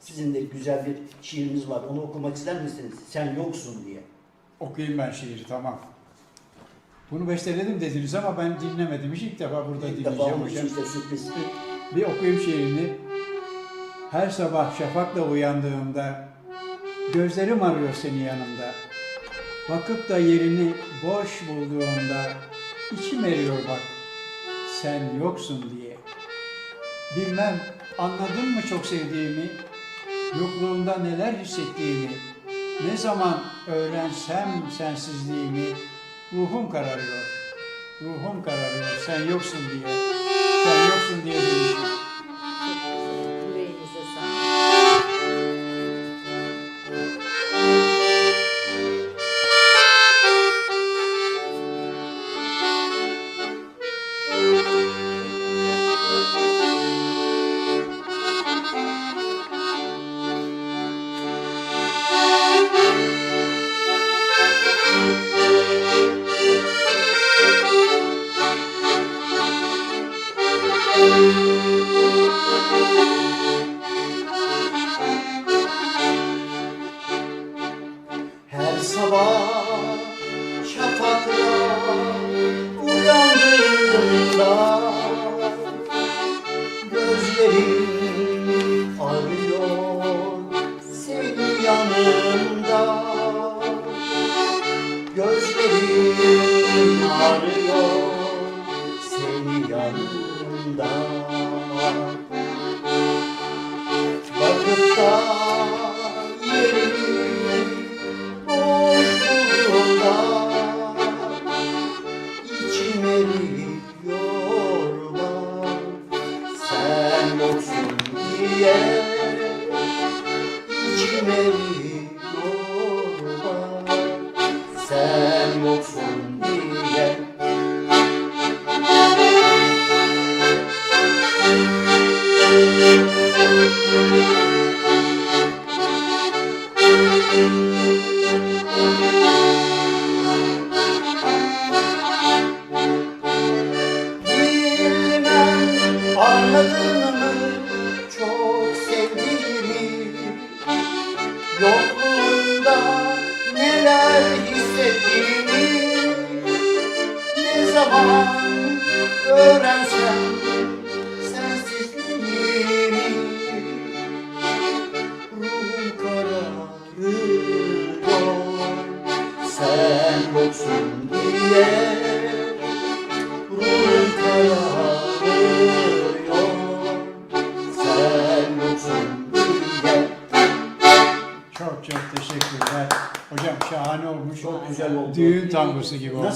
Sizin de güzel bir şiiriniz var. Onu okumak ister misiniz? Sen yoksun diye. Okuyayım ben şiiri tamam. Bunu besteledim dediniz ama ben dinlemedim. Hiç ilk defa burada İlk defa dinleyeceğim için hocam. işte sürpriz. Bir okuyayım şiirini. Her sabah şafakla uyandığımda gözlerim arıyor seni yanımda. Bakıp da yerini boş bulduğumda içim eriyor bak sen yoksun diye. Bilmem anladın mı çok sevdiğimi, yokluğunda neler hissettiğimi, ne zaman öğrensem sensizliğimi, ruhum kararıyor, ruhum kararıyor sen yoksun diye, Her sabah şafakla uyandığımda Gözlerim arıyor seni yanımda Gözlerim arıyor seni yanımda da yerini anladın mı? Çok sevdiğimi. Yokluğunda neler hissettiğimi. Ne zaman öğrensem sensizliğimi. Ruhum kararıyor sen yoksun diye Çok çok teşekkürler. Hocam şahane olmuş. Çok güzel oldu. Düğün tangosu gibi olmuş.